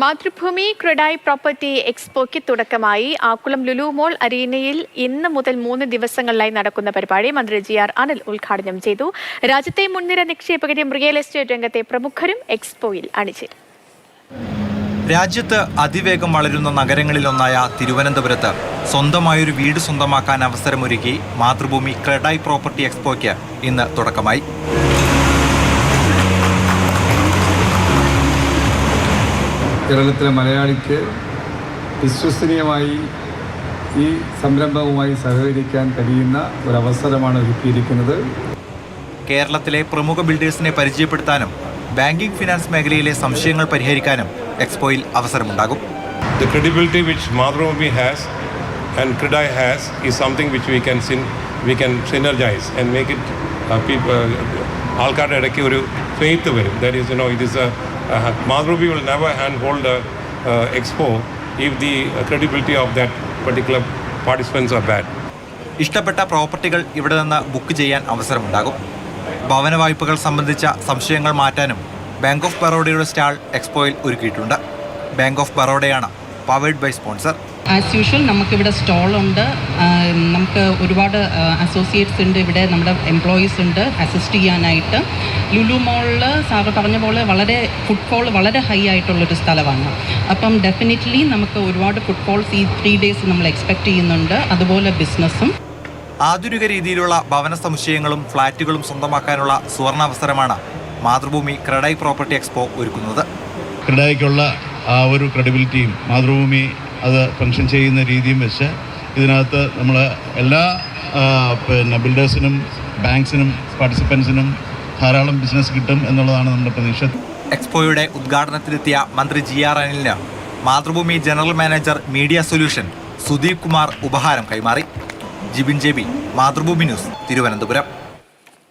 Mathrubhumi CREDAI property എക്സ്പോയ്ക്ക് തുടക്കമായി. ആക്കുളം ലുലു മോൾ അരീനയിൽ ഇന്ന് മുതൽ മൂന്ന് ദിവസങ്ങളിലായി നടക്കുന്ന പരിപാടി മന്ത്രി ജി ആർ അനിൽ ഉദ്ഘാടനം ചെയ്തു. രാജ്യത്തെ മുൻനിര നിക്ഷേപകരും റിയൽ എസ്റ്റേറ്റ് രംഗത്തെ പ്രമുഖരും എക്സ്പോയിൽ അണിചേരും. രാജ്യത്ത് അതിവേഗം വളരുന്ന നഗരങ്ങളിലൊന്നായ തിരുവനന്തപുരത്ത് സ്വന്തമായൊരു വീട് സ്വന്തമാക്കാൻ അവസരമൊരുക്കി മാതൃഭൂമി ക്രെഡായി പ്രോപ്പർട്ടി എക്സ്പോയ്ക്ക് ഇന്ന് തുടക്കമായി. കേരളത്തിലെ മലയാളിക്ക് വിശ്വസനീയമായി ഈ സംരംഭവുമായി സഹകരിക്കാൻ കഴിയുന്ന ഒരവസരമാണ് ഒരുക്കിയിരിക്കുന്നത്. കേരളത്തിലെ പ്രമുഖ ബിൽഡേഴ്സിനെ പരിചയപ്പെടുത്താനും ബാങ്കിംഗ് ഫിനാൻസ് മേഖലയിലെ സംശയങ്ങൾ പരിഹരിക്കാനും എക്സ്പോയിൽ അവസരമുണ്ടാകും. The credibility which Madhurabhumi has and Kridai has is something which we can syn- we can synergize and make it uh, people ആൾക്കാരുടെ ഇടയ്ക്ക് ഒരു ഫെയ്ത്ത് വരും that is you know it is a Mathrubhumi will never hand hold expo if the credibility of that particular participants are bad ഇഷ്ടപ്പെട്ട പ്രോപ്പർട്ടികൾ ഇവിടെ നിന്ന് book ചെയ്യാൻ അവസരമുണ്ടാകും. ഭവന വായ്പകൾ സംബന്ധിച്ച സംശയങ്ങൾ മാറ്റാനും ബാങ്ക് ഓഫ് ബറോഡയുടെ സ്റ്റാൾ എക്സ്പോയിൽ ഒരുക്കിയിട്ടുണ്ട്. Bank of ബറോഡയാണ് powered by sponsor as usual നമുക്കിവിടെ സ്റ്റോളുണ്ട്. നമുക്ക് ഒരുപാട് അസോസിയേറ്റ്സ് ഉണ്ട് ഇവിടെ നമ്മുടെ എംപ്ലോയീസ് ഉണ്ട് അസിസ്റ്റ് ചെയ്യാനായിട്ട്. ലുലു മോളിൽ സാറ് പറഞ്ഞ പോലെ വളരെ ഫുട്ഫോൾ വളരെ ഹൈ ആയിട്ടുള്ളൊരു സ്ഥലമാണ്. അപ്പം ഡെഫിനറ്റ്ലി നമുക്ക് ഒരുപാട് ഫുട്ഫോൾസ് ഈ ത്രീ ഡേയ്സ് നമ്മൾ എക്സ്പെക്റ്റ് ചെയ്യുന്നുണ്ട്. അതുപോലെ ബിസിനസ്സും ആധുനിക രീതിയിലുള്ള ഭവന സമുച്ചയങ്ങളും ഫ്ളാറ്റുകളും സ്വന്തമാക്കാനുള്ള സുവർണാവസരമാണ് മാതൃഭൂമി ക്രെഡൈ പ്രോപ്പർട്ടി എക്സ്പോ ഒരുക്കുന്നത്. ക്രഡായിക്കുള്ള ആ ഒരു ക്രെഡിബിലിറ്റിയും മാതൃഭൂമി അത് ഫങ്ഷൻ ചെയ്യുന്ന രീതിയും വെച്ച് ഇതിനകത്ത് നമ്മൾ എല്ലാ പിന്നെ ബിൽഡേഴ്സിനും ബാങ്ക്സിനും പാർട്ടിസിപ്പൻസിനും ധാരാളം ബിസിനസ് കിട്ടും എന്നുള്ളതാണ് നമ്മുടെ പ്രതീക്ഷ. എക്സ്പോയുടെ ഉദ്ഘാടനത്തിലെത്തിയ മന്ത്രി G R അനിലിന് Mathrubhumi general manager media solution Sudeep Kumar ഉപഹാരം കൈമാറി. Jibin JB Mathrubhumi news Thiruvananthapuram.